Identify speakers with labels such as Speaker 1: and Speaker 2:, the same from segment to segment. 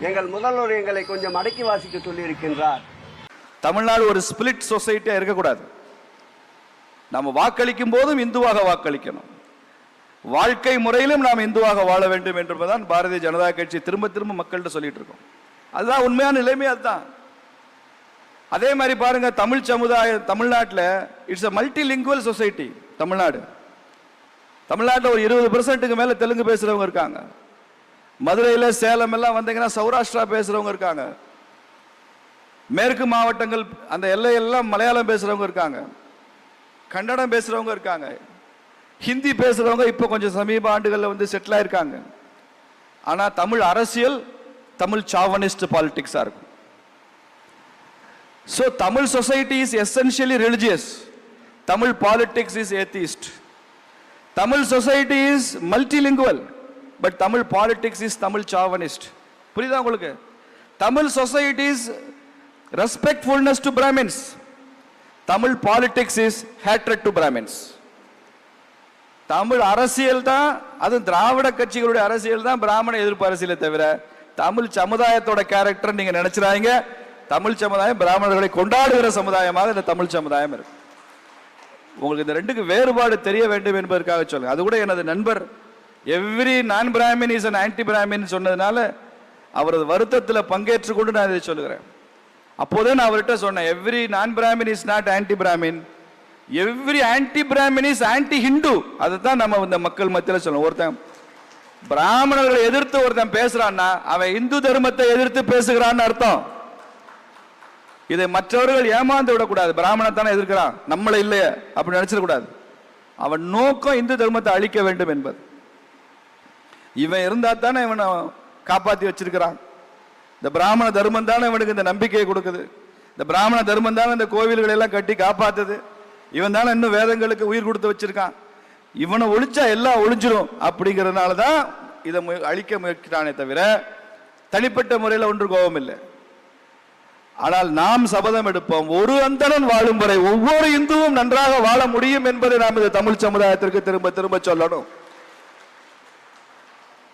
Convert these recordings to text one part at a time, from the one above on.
Speaker 1: எங்கள் முதல்வர் எங்களை கொஞ்சம் அடக்கி வாசிக்க சொல்லியிருக்கின்றார்.
Speaker 2: தமிழ்நாடு ஒரு ஸ்பிளிட் சொசைட்டியா இருக்கக்கூடாது. நம்ம வாக்களிக்கும் போதும் இந்துவாக வாக்களிக்கணும். வாழ்க்கை முறையிலும் நாம் இந்துவாக வாழ வேண்டும் என்பதுதான் பாரதிய ஜனதா கட்சி திரும்ப திரும்ப மக்கள்கிட்ட சொல்லிட்டு இருக்கோம். அதுதான் உண்மையான நிலைமை அதுதான். அதே மாதிரி பாருங்க தமிழ் சமுதாயம் தமிழ்நாட்டில் it's a multilingual society Tamil Nadu. தமிழ்நாட்டில் ஒரு இருபது பெர்சன்ட்டுக்கு மேலே தெலுங்கு பேசுகிறவங்க இருக்காங்க. மதுரையில் சேலம் எல்லாம் வந்தீங்கன்னா சௌராஷ்டிரா பேசுகிறவங்க இருக்காங்க. மேற்கு மாவட்டங்கள் அந்த எல்லையெல்லாம் மலையாளம் பேசுகிறவங்க இருக்காங்க. கன்னடம் பேசுகிறவங்க இருக்காங்க. ஹிந்தி பேசுகிறவங்க இப்போ கொஞ்சம் சமீப ஆண்டுகளில் வந்து செட்டில் ஆயிருக்காங்க. ஆனால் தமிழ் அரசியல் தமிழ் சாவனிஸ்ட் பாலிட்டிக்ஸாக இருக்கும். So Tamil society is essentially religious Tamil politics is atheist Tamil society is multilingual but Tamil politics is Tamil chauvinist புரியுதா உங்களுக்கு? Tamil society is respectfulness to Brahmins Tamil politics is hatred to Brahmins Tamil அரசியல் தான் அது திராவிட கட்சிகளுடைய அரசியல் தான் பிராமண எதிர்ப்பு அரசியலை தவிர தமிழ் சமுதாயத்தோட கேரக்டர் நீங்க நினைச்சிடாங்க தமிழ் சமுதாயம் பிராமணர்களை கொண்டாடுகிற சமுதாயமாக இந்த தமிழ் சமுதாயம் இருக்கு. உங்களுக்கு இந்த ரெண்டுக்கு வேறுபாடு தெரிய வேண்டும் என்பதற்காக சொல்லுங்க. அது கூட எனது நண்பர் every non Brahmin is an anti Brahmin சொன்னதுனால அவரது வருத்தத்தில் பங்கேற்று கொண்டு நான் இதை சொல்லுகிறேன். அப்போதே நான் அவர்கிட்ட சொன்னேன் every non Brahmin is not anti Brahmin every anti Brahmin is anti Hindu அதை தான் நம்ம இந்த மக்கள் மத்தியில் சொல்லணும் ஒருத்தன் பிராமணர்களை எதிர்த்து ஒருத்தன் பேசுறான்னா அவன் இந்து தர்மத்தை எதிர்த்து பேசுகிறான்னு அர்த்தம். இதை மற்றவர்கள் ஏமாந்து விடக்கூடாது. பிராமணத்தானே எதிர்க்கிறான். நம்மளை இல்லையே அப்படி நினைச்சிடக்கூடாது. அவன் நோக்கம் இந்து தர்மத்தை அழிக்க வேண்டும் என்பது. இவன் இருந்தா தானே இவனை காப்பாற்றி வச்சிருக்கிறான். இந்த பிராமண தர்மம் தானே இவனுக்கு இந்த நம்பிக்கையை கொடுக்குது. இந்த பிராமண தர்மம் தானே இந்த கோவில்களை எல்லாம் கட்டி காப்பாத்துது. இவன் தானே இன்னும் வேதங்களுக்கு உயிர் கொடுத்து வச்சிருக்கான். இவனை ஒழிச்சா எல்லாம் ஒழிஞ்சிரும் அப்படிங்கிறதுனால தான் இதை மு- அழிக்க முயற்சித்தானே தவிர தனிப்பட்ட முறையில் ஒன்று கோபம் இல்லை. ஆனால் நாம் சபதம் எடுப்போம். ஒரு அந்தணன் வாழும் வரை ஒவ்வொரு இந்துவும் நன்றாக வாழ முடியும் என்பதை நாம் இந்த தமிழ் சமுதாயத்திற்கு திரும்ப திரும்ப சொல்லணும்.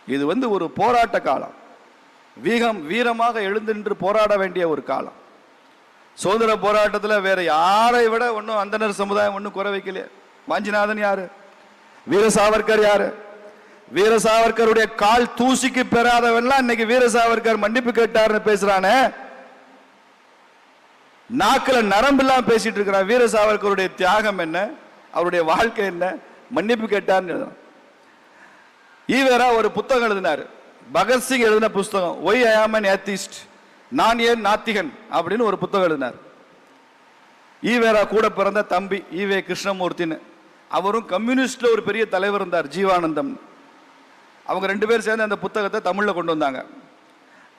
Speaker 2: இது வந்து ஒரு போராட்ட காலம். வீகம் வீரமாக எழுந்து நின்று போராட வேண்டிய ஒரு காலம். சுதந்திர போராட்டத்தில் வேற யாரை விட ஒன்றும் அந்தனர் சமுதாயம் ஒன்றும் குறை வைக்கலையே. வாஞ்சிநாதன் யாரு? வீர சாவர்கர் யாரு? வீர சாவர்கருடைய கால் தூசிக்கு பெறாதவெல்லாம் இன்னைக்கு வீர சாவர்கர் மன்னிப்பு கேட்டாருன்னு பேசுறானே. நாக்கில் நரம்பெல்லாம் பேசிட்டு இருக்கிறான். வீர சாவர்கருடைய தியாகம் என்ன? அவருடைய வாழ்க்கை என்ன? மன்னிப்பு கேட்டார்னு எழுதுறான். ஈவேரா ஒரு புத்தகம் எழுதினார். பகத்சிங் எழுதின புஸ்தகம் ஒய் ஐ ஆம் அன் ஏத்திஸ்ட் நான் ஏன் நாத்திகன்? அப்படின்னு ஒரு புத்தகம் எழுதினார். ஈவேரா கூட பிறந்த தம்பி ஈவே கிருஷ்ணமூர்த்தின்னு. அவரும் கம்யூனிஸ்ட்ல ஒரு பெரிய தலைவர் இருந்தார் ஜீவானந்தம். அவங்க ரெண்டு பேரும் சேர்ந்து அந்த புத்தகத்தை தமிழில் கொண்டு வந்தாங்க.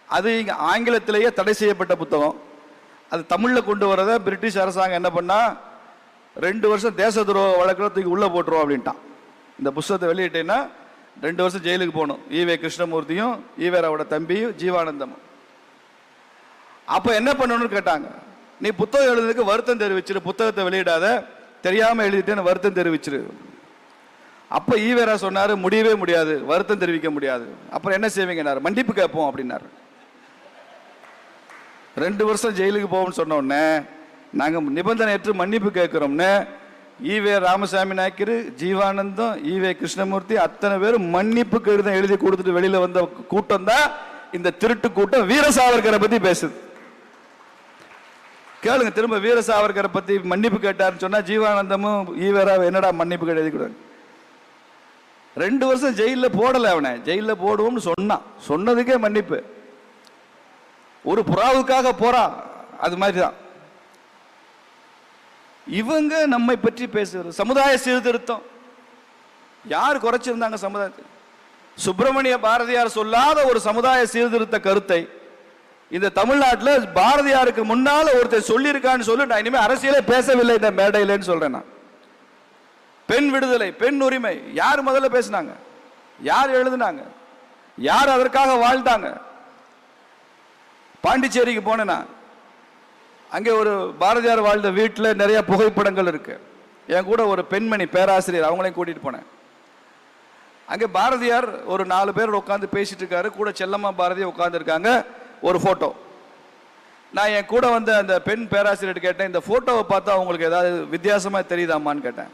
Speaker 2: அது இங்கே ஆங்கிலத்திலேயே தடை செய்யப்பட்ட புத்தகம். அது தமிழில் கொண்டு வரதை பிரிட்டிஷ் அரசாங்கம் என்ன பண்ணால் ரெண்டு வருஷம் தேச துரோக வழக்கில் தூக்கி உள்ளே போட்டுருவோம் அப்படின்ட்டான். இந்த புஸ்தகத்தை வெளியிட்டேன்னா ரெண்டு வருஷம் ஜெயிலுக்கு போகணும். ஈவே கிருஷ்ணமூர்த்தியும் ஈவேராவோட தம்பியும் ஜீவானந்தமும். அப்போ என்ன பண்ணணும்னு கேட்டாங்க. நீ புத்தகம் எழுதுறதுக்கு வருத்தம் தெரிவிச்சிரு புத்தகத்தை வெளியிடாத தெரியாமல் எழுதிட்டேன்னு வருத்தம் தெரிவிச்சிரு. அப்போ ஈவேரா சொன்னார் முடியவே முடியாது வருத்தம் தெரிவிக்க முடியாது. அப்புறம் என்ன செய்வீங்கன்னாரு? மன்னிப்பு கேட்போம் அப்படின்னாரு. ரெண்டு வருஷம் ஜெயிலுக்கு போவோம்னு சொன்ன உடனே நிபந்தனையற்று மன்னிப்பு கேட்குறோம்னு ஈவே ராமசாமி நாயக்கர் ஜீவானந்தம் ஈவே கிருஷ்ணமூர்த்தி அத்தனை பேரும் மன்னிப்பு கடிதம் எழுதி கொடுத்துட்டு வெளியில வந்த கூட்டம் தான் இந்த திருட்டு கூட்டம். வீர சாவர்கரை பத்தி பேசுது. கேளுங்க திரும்ப வீர சாவர்கரை பத்தி மன்னிப்பு கேட்டாருன்னு சொன்னா ஜீவானந்தமும் ஈவேரா என்னடா மன்னிப்பு எழுதி கொடுங்க ரெண்டு வருஷம் ஜெயிலில் போடல அவனை. ஜெயிலில் போடுவோம்னு சொன்னான். சொன்னதுக்கே மன்னிப்பு. ஒரு புறாவுக்காக போறான். அது மாதிரி தான் இவங்க நம்மை பற்றி பேசுகிறது. சமுதாய சீர்திருத்தம். யார் குறைச்சிருந்தாங்க சமுதாயத்தை? சுப்பிரமணிய பாரதியார் சொல்லாத ஒரு சமுதாய சீர்திருத்த கருத்தை இந்த தமிழ்நாட்டில் பாரதியாருக்கு முன்னால் ஒருத்தர் சொல்லியிருக்கான்னு சொல்லி நான் இனிமேல் அரசியலே பேசவில்லை இந்த மேடையிலன்னு சொல்றேன் நான். பெண் விடுதலை பெண் உரிமை யார் முதல்ல பேசினாங்க? யார் எழுதினாங்க? யார் அதற்காக வாழ்ந்தாங்க? பாண்டிச்சேரிக்கு போனேனா அங்கே ஒரு பாரதியார் வாழ்ந்த வீட்டில் நிறைய புகைப்படங்கள் இருக்கு. என் கூட ஒரு பெண்மணி பேராசிரியர் அவங்களையும் கூட்டிட்டு போனேன். அங்கே பாரதியார் ஒரு நாலு பேர் உட்காந்து பேசிட்டு இருக்காரு. கூட செல்லம்மா பாரதி உட்காந்துருக்காங்க ஒரு போட்டோ நான் என் கூட வந்த அந்த பெண் பேராசிரியர் கேட்டேன் இந்த போட்டோவை பார்த்தா அவங்களுக்கு ஏதாவது வித்தியாசமா தெரியுதாமான்னு கேட்டேன்.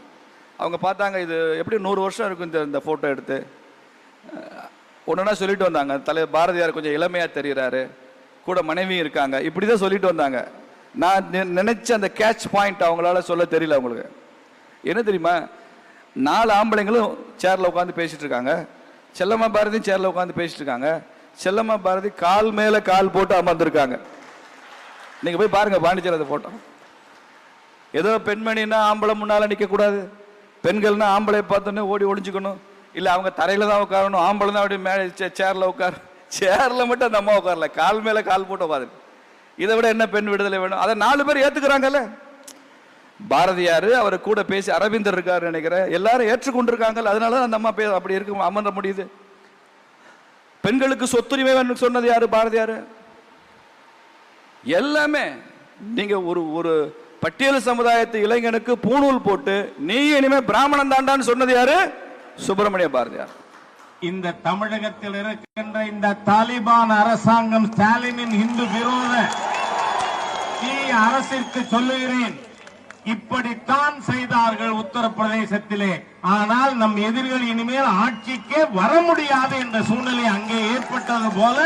Speaker 2: அவங்க பார்த்தாங்க இது எப்படி நூறு வருஷம் இருக்கும் இந்த இந்த போட்டோ எடுத்து? ஒன்றுனா சொல்லிட்டு வந்தாங்க. தலை பாரதியார் கொஞ்சம் இளமையா தெரிகிறாரு கூட மனைவி இருக்காங்க. இப்படி தான் சொல்லிட்டு வந்தாங்க. நான் நி- நினைச்ச அந்த கேட்ச் பாயிண்ட் அவங்களால சொல்ல தெரியல அவங்களுக்கு. என்ன தெரியுமா? நாலு ஆம்பளைங்களும் சேர்ல உட்காந்து பேசிட்டு இருக்காங்க. செல்லம்மா பாரதியும் சேர்ல உட்காந்து பேசிட்டு இருக்காங்க. செல்லம்மா பாரதி கால் மேல கால் போட்டு அமர்ந்திருக்காங்க. நீங்க போய் பாருங்க பாண்டிச்சேரி அந்த போட்டோ ஏதோ பெண்மணின்னா ஆம்பளை முன்னால நிக்க கூடாது பெண்கள்னா ஆம்பளை பார்த்தோன்னே ஓடி ஒளிஞ்சுக்கணும். இல்ல அவங்க தரையில தான் உட்காரணும். ஆம்பளை தான் அப்படியே மேலே சேரில் சேர்ல உட்கார் சேர்ல மட்டும் அந்த அம்மா உட்காரல. கால் மேல கால் போட்டு உட்காரு இதை விட என்ன பெண் விடுதலை வேணும்? அதை நாலு பேர் ஏத்துக்கிறாங்கல்ல? பாரதியார் அவர் கூட பேசி அரவிந்தர் இருக்காரு நினைக்கிறேன். எல்லாரும் ஏற்றுக்கொண்டிருக்காங்கல்ல. அதனால தான் அந்த அம்மா பே அப்படி இருக்கு அமர முடியுது. பெண்களுக்கு சொத்துரிமை வேணும்னு சொன்னது யாரு? பாரதியார். எல்லாமே நீங்க ஒரு ஒரு பட்டியல் சமுதாயத்து இளைஞனுக்கு பூணூல் போட்டு நீ இனிமே பிராமணன் தாண்டான்னு சொன்னது யாரு? சுப்பிரமணிய பாரதியார்.
Speaker 3: இந்த தமிழகத்தில் இருக்கின்ற இந்த தாலிபான் அரசாங்கம் ஸ்டாலினின் இந்து விரோத தீய அரசிற்கு சொல்லுகிறேன். இப்படித்தான் செய்தார்கள் உத்தரப்பிரதேசத்திலே. ஆனால் நம் எதிரிகள் இனிமேல் ஆட்சிக்கே வர முடியாது என்ற சூழ்நிலை அங்கே ஏற்பட்டது போல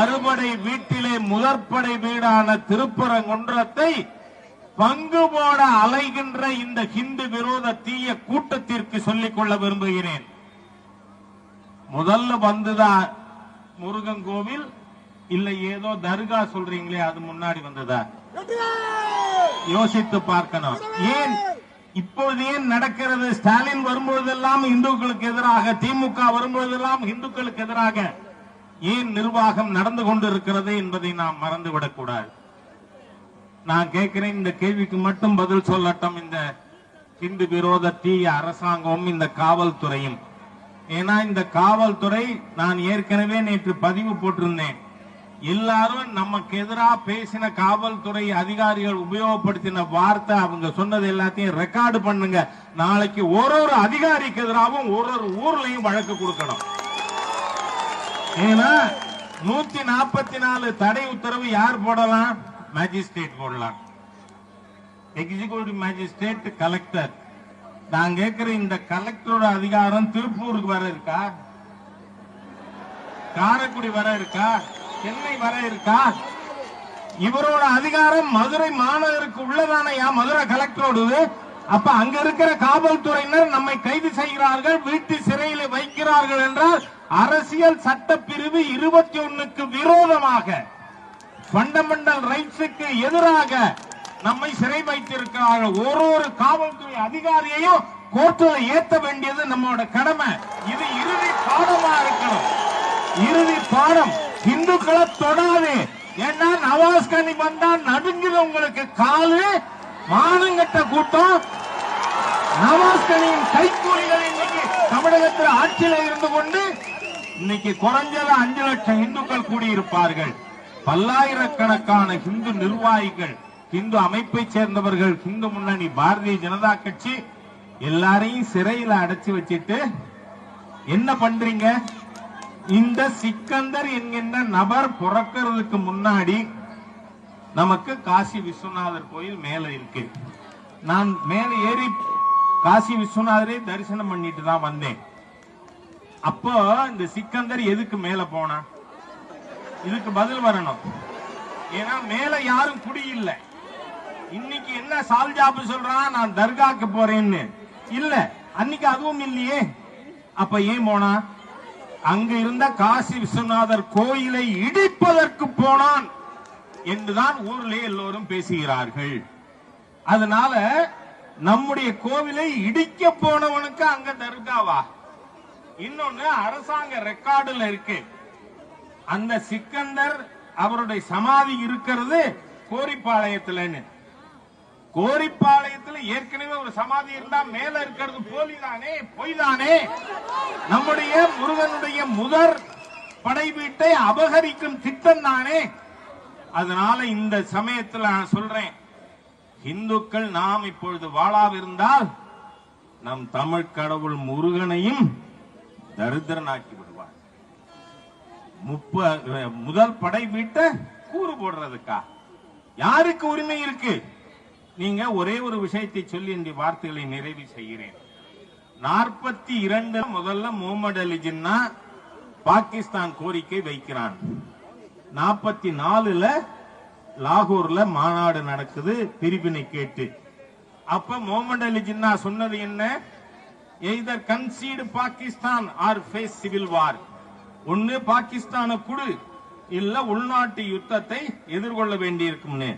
Speaker 3: அறுபடை வீட்டிலே முதற்படை வீடான திருப்பரங்குன்றத்தை பங்கு போட அலைகின்ற இந்த ஹிந்து விரோத தீய கூட்டத்திற்கு சொல்லிக் கொள்ள விரும்புகிறேன். முதல்ல வந்துதான் முருகன் கோவில் இல்ல ஏதோ தர்கா சொல்றீங்களே அது முன்னாடி வந்ததா? யோசித்து பார்க்கணும். ஏன்? இப்போது ஏன் நடக்கிறது? ஸ்டாலின் வரும்பொழுதெல்லாம் இந்துக்களுக்கு எதிராக திமுக வரும்பொழுதெல்லாம் இந்துக்களுக்கு எதிராக ஏன் நிர்வாகம் நடந்து கொண்டிருக்கிறது என்பதை நாம் மறந்துவிடக் கூடாது நான் கேட்கிறேன் இந்த கேள்விக்கு மட்டும் பதில் சொல்லட்டும். இந்த இந்து விரோத தீய அரசாங்கமும் இந்த காவல்துறையும் ஏன்னா இந்த காவல்துறை நான் ஏற்கனவே நேற்று பதிவு போட்டிருந்தேன். எல்லாரும் நமக்கு எதிராக பேசின காவல்துறை அதிகாரிகள் உபயோகப்படுத்தின வார்த்தை அவங்க சொன்னது எல்லாத்தையும் ரெக்கார்டு பண்ணுங்க. நாளைக்கு ஒரு ஒரு அதிகாரிக்கு எதிராகவும் ஒரு ஒரு ஊர்லயும் வழக்கு கொடுக்கணும். ஏன்னா நூத்தி நாற்பத்தி நாலு தடை உத்தரவு யார் போடலாம்? மேஜிஸ்ட்ரேட் போடலாம். எக்ஸிகூட்டிவ் மேஜிஸ்ட்ரேட் கலெக்டர் நான் கேட்கிற இந்த கலெக்டரோட அதிகாரம் திருப்பூருக்கு வர இருக்கா? காரைக்குடி வர இருக்கா? சென்னை வர இருக்கா? இவரோட அதிகாரம் மதுரை மாநகருக்கு உள்ளதானையா மதுரை கலெக்டரோடது அப்ப அங்க இருக்கிற காவல்துறையினர் நம்மை கைது செய்கிறார்கள் வீட்டு சிறையில் வைக்கிறார்கள் என்றால் அரசியல் சட்ட பிரிவு இருபத்தி ஒண்ணுக்கு விரோதமாக பண்டமெண்டல் ரைட்ஸுக்கு எதிராக நம்மை சிறை வைத்திருக்கிறார்கள் ஒரு ஒரு காவல்துறை அதிகாரியையும் கோர்ட்டில் ஏத்த வேண்டியது நம்மளோட கடமை. இது இறுதி பாடமா இருக்கணும். இறுதி பாடம். இந்துக்களை தொடாது. ஏன்னா நவாஸ் கனி வந்தா நடுங்குது உங்களுக்கு காலு மானங்கட்ட கூட்டம். நவாஸ் கனியின் கைக்கூலிகள் இன்னைக்கு தமிழகத்தில் ஆட்சியில இருந்து கொண்டு இன்னைக்கு குறைஞ்சது அஞ்சு லட்சம் இந்துக்கள் கூடியிருப்பார்கள். பல்லாயிரக்கணக்கான இந்து நிர்வாகிகள் இந்து அமைப்பை சேர்ந்தவர்கள் இந்து முன்னணி பாரதிய ஜனதா கட்சி எல்லாரையும் சிறையில அடைச்சு வச்சிட்டு என்ன பண்றீங்க? இந்த சிக்கந்தர் என்கின்ற நபர் பிறக்கிறதுக்கு முன்னாடி நமக்கு காசி விஸ்வநாதர் கோயில் மேல இருக்கு. நான் மேல ஏறி காசி விஸ்வநாதரை தரிசனம் பண்ணிட்டு தான் வந்தேன். அப்போ இந்த சிக்கந்தர் எதுக்கு மேல போனா இதுக்கு பதில் வரணும். ஏன்னா மேல யாரும் குடியில்லை. இன்னைக்கு என்ன சால்ஜாபு சொல்றான்? நான் தர்காக்கு போறேன்னு. இல்ல அன்னைக்கு அதுவும் இல்லையே. அப்ப ஏன் போனா? அங்க இருந்த காசி விஸ்வநாதர் கோயிலை இடிப்பதற்கு போனான் என்றுதான் ஊரிலே எல்லோரும் பேசுகிறார்கள். அதனால நம்முடைய கோவிலை இடிக்க போனவனுக்கு அங்க தர்காவா? இன்னொன்னு அரசாங்க ரெக்கார்டுல இருக்கு. அந்த சிக்கந்தர் அவருடைய சமாதி இருக்கிறது கோரிப்பாளையத்துலன்னு. கோரிப்பாளையத்தில் ஏற்கனவே ஒரு சமாதி இருந்தா மேல இருக்கிறது போலிதானே பொய்தானே? நம்முடைய முருகனுடைய முதற் படை வீட்டை அபகரிக்கும் திட்டம் தானே? அதனால இந்த சமயத்தில் நான் சொல்றேன் இந்துக்கள் நாம் இப்பொழுது வாழாவிருந்தால் நம் தமிழ் கடவுள் முருகனையும் தரித்திரனாக்கி விடுவார். முப்ப முதல் படை வீட்டை கூறு போடுறதுக்கா? யாருக்கு உரிமை இருக்கு? நீங்க ஒரே ஒரு விஷயத்தை சொல்லி இந்த வார்த்தைகளை நிறைவு செய்கிறேன். நாற்பத்தி இரண்டு முதல்ல முகமது அலி ஜின்னா பாகிஸ்தான் கோரிக்கை வைக்கிறான். நாற்பத்தி நாலுல லாகூர்ல மாநாடு நடக்குது பிரிவினை கேட்டு. அப்ப முகமது அலி ஜின்னா சொன்னது என்ன? Either concede Pakistan or face civil war. ஒன்னு பாகிஸ்தான குடு இல்ல உள்நாட்டு யுத்தத்தை எதிர்கொள்ள வேண்டியிருக்கும்னு.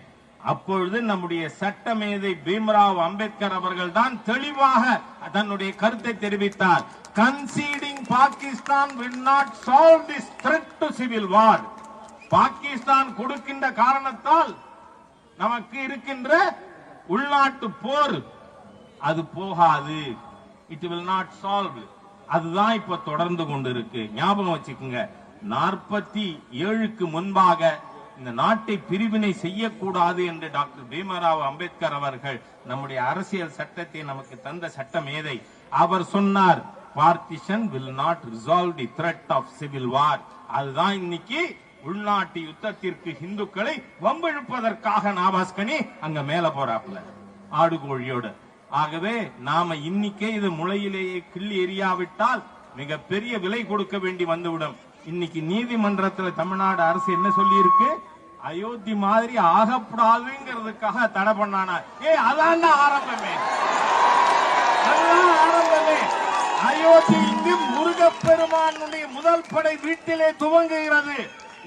Speaker 3: அப்பொழுது நம்முடைய சட்டமேதை பீம்ராவ் அம்பேத்கர் அவர்கள் தான் தெளிவாக தன்னுடைய கருத்தை தெரிவித்தார். Conceding Pakistan will not solve this Pakistan கொடுக்கின்ற காரணத்தால் நமக்கு இருக்கின்ற உள்நாட்டு போர் அது போகாது. இட் வில் நாட் சால்வ் அதுதான் இப்ப தொடர்ந்து கொண்டிருக்கு. ஞாபகம் வச்சுக்கோங்க. நாற்பத்தி ஏழுக்கு முன்பாக இந்த நாட்டை பிரிவினை செய்யக்கூடாது என்று டாக்டர் பீமராவ் அம்பேத்கர் அவர்கள் நம்முடைய அரசியல் சட்டத்தை நமக்கு தந்த சட்ட மேதை அவர் சொன்னார் partition will not resolve the threat of civil war அதுதான் இன்னைக்கு உள்நாட்டு யுத்தத்திற்கு இந்துக்களை வம்பிழுப்பதற்காக நாபாஸ்கனி அங்க மேல போறாப்புல ஆடுகோழியோடு. ஆகவே நாம இன்னைக்கே இது முளையிலேயே கிள்ளி எரியாவிட்டால் மிகப்பெரிய விலை கொடுக்க வேண்டி வந்துவிடும். இன்னைக்கு நீதிமன்றத்துல தமிழ்நாடு அரசு என்ன சொல்லி இருக்கு அயோத்தி மாதிரி ஆகப்படாதுங்கிறதுக்காக தடை பண்ணானா. ஏ அதான் ஆரம்பமே. ஆரம்பமே. அயோத்தி இங்கு முருகப்பெருமானுடைய முதல் படை வீட்டிலே துவங்குகிறது.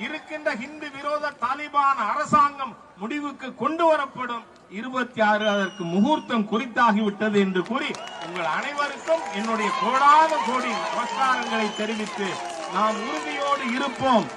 Speaker 3: இருக்கின்ற ஹிந்து விரோத தாலிபான் அரசாங்கம் முடிவுக்கு கொண்டு வரப்படும். இருபத்தி ஆறு அதற்கு முகூர்த்தம் குறித்தாகிவிட்டது என்று கூறி உங்கள் அனைவருக்கும் என்னுடைய கோடான கோடி நமஸ்காரங்களை தெரிவித்து நாம் உறுதியோடு இருப்போம்.